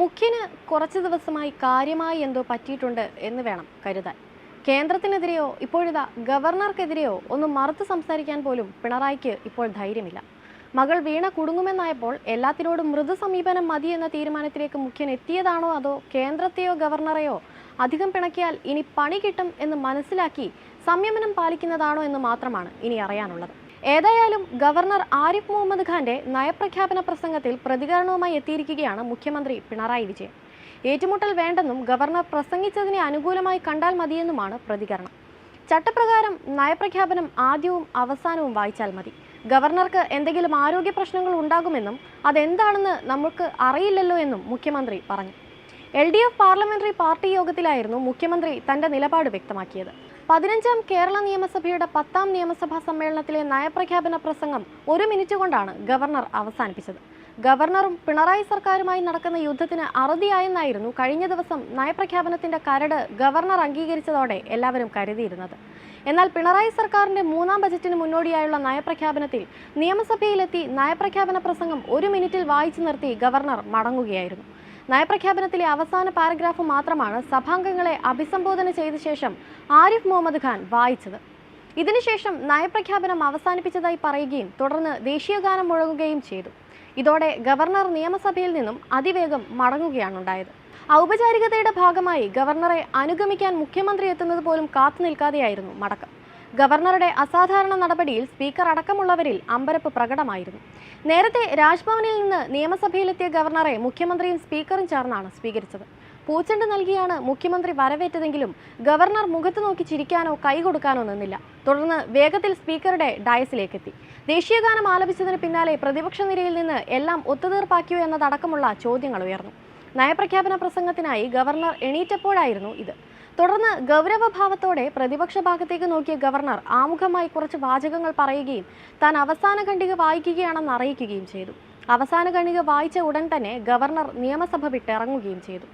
മുഖ്യന് കുറച്ച് ദിവസമായി കാര്യമായി എന്തോ പറ്റിയിട്ടുണ്ട് എന്ന് വേണം കരുതാൻ. കേന്ദ്രത്തിനെതിരെയോ ഇപ്പോഴിതാ ഗവർണർക്കെതിരെയോ ഒന്ന് മറുത്ത് സംസാരിക്കാൻ പോലും പിണറായിക്ക് ഇപ്പോൾ ധൈര്യമില്ല. മകൾ വീണ കുടുങ്ങുമെന്നായപ്പോൾ എല്ലാത്തിനോടും മൃദു സമീപനം മതി എന്ന തീരുമാനത്തിലേക്ക് മുഖ്യൻ എത്തിയതാണോ അതോ കേന്ദ്രത്തെയോ ഗവർണറെയോ അധികം പിണക്കിയാൽ ഇനി പണി കിട്ടും എന്ന് മനസ്സിലാക്കി സംയമനം പാലിക്കുന്നതാണോ എന്ന് മാത്രമാണ് ഇനി അറിയാനുള്ളത്. ഏതായാലും ഗവർണർ ആരിഫ് മുഹമ്മദ് ഖാന്റെ നയപ്രഖ്യാപന പ്രസംഗത്തിൽ പ്രതികരണവുമായി എത്തിയിരിക്കുകയാണ് മുഖ്യമന്ത്രി പിണറായി വിജയൻ. ഏറ്റുമുട്ടൽ വേണ്ടെന്നും ഗവർണർ പ്രസംഗിച്ചതിനെ അനുകൂലമായി കണ്ടാൽ മതിയെന്നുമാണ് പ്രതികരണം. ചട്ടപ്രകാരം നയപ്രഖ്യാപനം ആദ്യവും അവസാനവും വായിച്ചാൽ മതി. ഗവർണർക്ക് എന്തെങ്കിലും ആരോഗ്യ പ്രശ്നങ്ങൾ ഉണ്ടാകുമെന്നും അതെന്താണെന്ന് നമുക്ക് അറിയില്ലല്ലോ എന്നും മുഖ്യമന്ത്രി പറഞ്ഞു. L D F parliamentary party യോഗത്തിലായിരുന്നു മുഖ്യമന്ത്രി തന്റെ നിലപാട് വ്യക്തമാക്കിയത്. പതിനഞ്ചാം കേരള നിയമസഭയുടെ പത്താം നിയമസഭാ സമ്മേളനത്തിലെ നയപ്രഖ്യാപന പ്രസംഗം ഒരു മിനിറ്റ് കൊണ്ടാണ് ഗവർണർ അവസാനിപ്പിച്ചത്. ഗവർണറും പിണറായി സർക്കാരുമായി നടക്കുന്ന യുദ്ധത്തിന് അറുതിയായെന്നായിരുന്നു കഴിഞ്ഞ ദിവസം നയപ്രഖ്യാപനത്തിന്റെ കരട് ഗവർണർ അംഗീകരിച്ചതോടെ എല്ലാവരും കരുതിയിരുന്നത്. എന്നാൽ പിണറായി സർക്കാരിന്റെ മൂന്നാം ബജറ്റിന് മുന്നോടിയായുള്ള നയപ്രഖ്യാപനത്തിൽ നിയമസഭയിലെത്തി നയപ്രഖ്യാപന പ്രസംഗം ഒരു മിനിറ്റിൽ വായിച്ചു നിർത്തി ഗവർണർ മടങ്ങുകയായിരുന്നു. നയപ്രഖ്യാപനത്തിലെ അവസാന പാരഗ്രാഫ് മാത്രമാണ് സഭാംഗങ്ങളെ അഭിസംബോധന ചെയ്ത ശേഷം ആരിഫ് മുഹമ്മദ് ഖാൻ വായിച്ചത്. ഇതിനുശേഷം നയപ്രഖ്യാപനം അവസാനിപ്പിച്ചതായി പറയുകയും തുടർന്ന് ദേശീയഗാനം മുഴങ്ങുകയും ചെയ്തു. ഇതോടെ ഗവർണർ നിയമസഭയിൽ നിന്നും അതിവേഗം മടങ്ങുകയാണുണ്ടായത്. ഔപചാരികതയുടെ ഭാഗമായി ഗവർണറെ അനുഗമിക്കാൻ മുഖ്യമന്ത്രി എത്തുന്നത് പോലും കാത്തു നിൽക്കാതെയായിരുന്നു മടക്കം. ഗവർണറുടെ അസാധാരണ നടപടിയിൽ സ്പീക്കർ അടക്കമുള്ളവരിൽ അമ്പരപ്പ് പ്രകടമായിരുന്നു. നേരത്തെ രാജ്ഭവനിൽ നിന്ന് നിയമസഭയിലെത്തിയ ഗവർണറെ മുഖ്യമന്ത്രിയും സ്പീക്കറും ചേർന്നാണ് സ്വീകരിച്ചത്. പൂച്ചെണ്ട് നൽകിയാണ് മുഖ്യമന്ത്രി വരവേറ്റതെങ്കിലും ഗവർണർ മുഖത്ത് നോക്കി ചിരിക്കാനോ കൈ കൊടുക്കാനോ നിന്നില്ല. തുടർന്ന് വേഗത്തിൽ സ്പീക്കറുടെ ഡയസിലേക്കെത്തി. ദേശീയഗാനം ആലപിച്ചതിന് പിന്നാലെ പ്രതിപക്ഷ നിരയിൽ നിന്ന് എല്ലാം ഒത്തുതീർപ്പാക്കിയോ എന്നതടക്കമുള്ള ചോദ്യങ്ങൾ ഉയർന്നു. നയപ്രഖ്യാപന പ്രസംഗത്തിനായി ഗവർണർ എണീറ്റപ്പോഴായിരുന്നു ഇത്. തുടർന്ന് ഗൗരവഭാവത്തോടെ പ്രതിപക്ഷ ഭാഗത്തേക്ക് നോക്കിയ ഗവർണർ ആമുഖമായി കുറച്ച് വാചകങ്ങൾ പറയുകയും താൻ അവസാന ഖണ്ഡിക വായിക്കുകയാണെന്ന് അറിയിക്കുകയും ചെയ്തു. അവസാന ഖണ്ഡിക വായിച്ച ഉടൻ തന്നെ ഗവർണർ നിയമസഭ വിട്ടിറങ്ങുകയും ചെയ്തു.